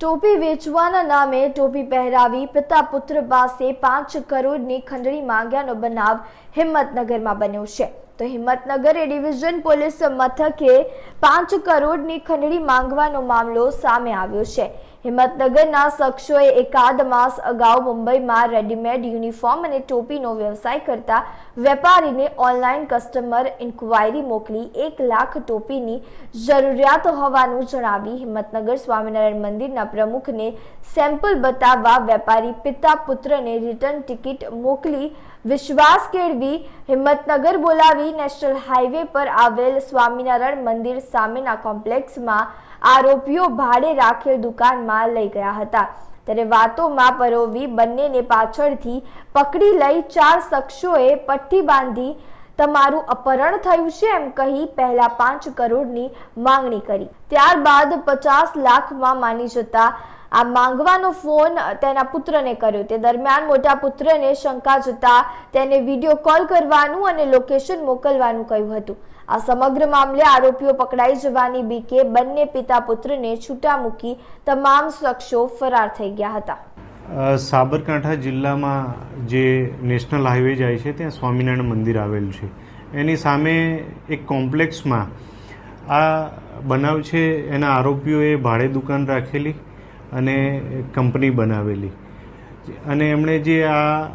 ટોપી વેચવાના નામે ટોપી પહેરાવી પિતા પુત્ર પાસે પાંચ કરોડની ખંડણી માંગ્યાનો બનાવ હિંમતનગરમાં બન્યો છે. તો હિંમતનગર એ ડિવિઝન પોલીસ મથકે પાંચ કરોડની ખંડણી માંગવાનો મામલો સામે આવ્યો છે. હિંમતનગરના શખ્સોએ એકાદ માસ અગાઉ મુંબઈમાં રેડીમેડ યુનિફોર્મ અને ટોપીનો વ્યવસાય કરતા વેપારીને ઓનલાઈન કસ્ટમર ઇન્ક્વાયરી મોકલી એક લાખ ટોપીની જરૂરિયાત હોવાનું જણાવી હિંમતનગર સ્વામિનારાયણ મંદિરના પ્રમુખને સેમ્પલ બતાવવા વેપારી પિતા પુત્રને રિટર્ન ટિકિટ મોકલી વિશ્વાસ કેળવી હિંમતનગર બોલાવી નેશનલ હાઈવે પર આવેલ સ્વામિનારાયણ મંદિર સામેના કોમ્પ્લેક્સમાં આરોપીઓ ભાડે રાખેલ દુકાનમાં લઈ ગયા હતા. ત્યારે વાતોમાં પરોવી બંનેને પાછળથી પકડી લઈ ચાર શખ્સોએ પટ્ટી બાંધી તમારું અપહરણ થયું છે એમ કહી પહેલા પાંચ કરોડની માંગણી કરી. ત્યારબાદ પચાસ લાખમાં માની જતા આ માંગવાનો ફોન તેના પુત્રને કર્યો. તે દરમિયાન મોટા પુત્રને શંકા જતા તેને વીડિયો કોલ કરવાનું અને લોકેશન મોકલવાનું કહ્યું હતું. આ સમગ્ર મામલે આરોપીઓ પકડાઈ જવાની બીકે બંને પિતા પુત્રને છૂટા મૂકી તમામ શખ્સો ફરાર થઈ ગયા હતા. સાબરકાંઠા જિલ્લામાં જે નેશનલ હાઈવે જાય છે, ત્યાં સ્વામિનારાયણ મંદિર આવેલું છે. એની સામે એક કોમ્પ્લેક્સમાં આ બનાવ છે, એના આરોપીઓએ ભાડે દુકાન રાખેલી અને કંપની બનાવેલી. અને એમણે જે આ,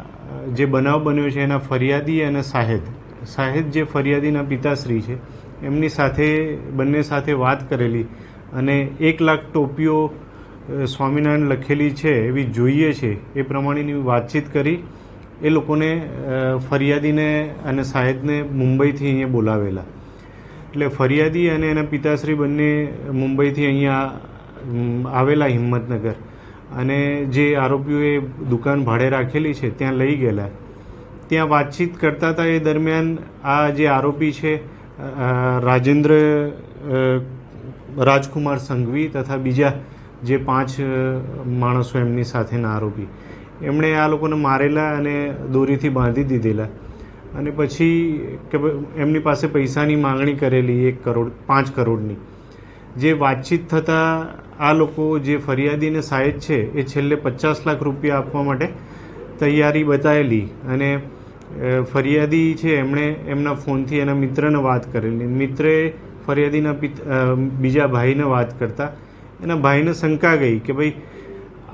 જે બનાવ બન્યો છે, એના ફરિયાદી અને સાહેદ સાહેદ જે ફરિયાદીના પિતાશ્રી છે, એમની સાથે, બંને સાથે વાત કરેલી અને એક લાખ ટોપીઓ સ્વામિનારાયણ લખેલી છે એવી જોઈએ છે, એ પ્રમાણેની વાતચીત કરી. એ લોકોને ફરિયાદીને અને સાહેદને મુંબઈથી અહીંયા બોલાવેલા. એટલે ફરિયાદી અને એના પિતાશ્રી બંને મુંબઈથી અહીંયા આવેલા હિંમતનગર. અને જે આરોપીઓએ દુકાન ભાડે રાખેલી છે, ત્યાં લઈ ગયેલા. ત્યાં વાતચીત કરતા હતા એ દરમિયાન આ જે આરોપી છે રાજેન્દ્ર રાજકુમાર સંઘવી તથા બીજા જે પાંચ માણસો એમની સાથેના આરોપી. એમણે આ લોકોને મારેલા અને દોરીથી બાંધી દીધેલા. અને પછી કે એમની પાસે પૈસાની માંગણી કરેલી એક કરોડ, પાંચ કરોડની. જે વાતચીત થતાં આ લોકો જે ફરિયાદીને સાહેબ છે, એ છેલ્લે પચાસ લાખ રૂપિયા આપવા માટે તૈયારી બતાવેલી અને ફરિયાદી છે એમણે એમના ફોનથી એના મિત્રને વાત કરેલી. મિત્રે ફરિયાદીના પિત બીજા ભાઈને વાત કરતા. એના ભાઈને શંકા ગઈ કે ભાઈ,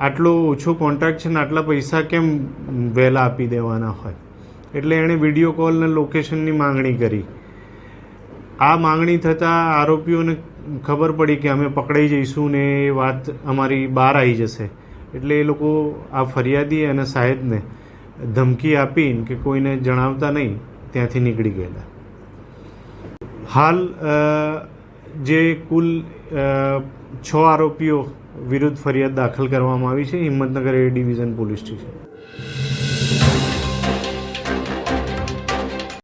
આટલો ઓછો કોન્ટ્રાક્ટ છે ને આટલા પૈસા કેમ વહેલા આપી દેવાના હોય? એટલે એણે વીડિયો કોલ ને લોકેશનની માંગણી કરી. આ માંગણી થતાં આરોપીઓને ખબર પડી કે અમે પકડાઈ જઈશું ને એ વાત અમારી બહાર આવી જશે. એટલે એ લોકો આ ફરિયાદી અને સાહેબને ધમકી આપીને કે કોઈને જણાવતા નહીં, ત્યાંથી નીકળી ગયેલા. હાલ જે કુલ છ આરોપીઓ વિરુદ્ધ ફરિયાદ દાખલ કરવામાં આવી છે, Himmatnagar A division police station.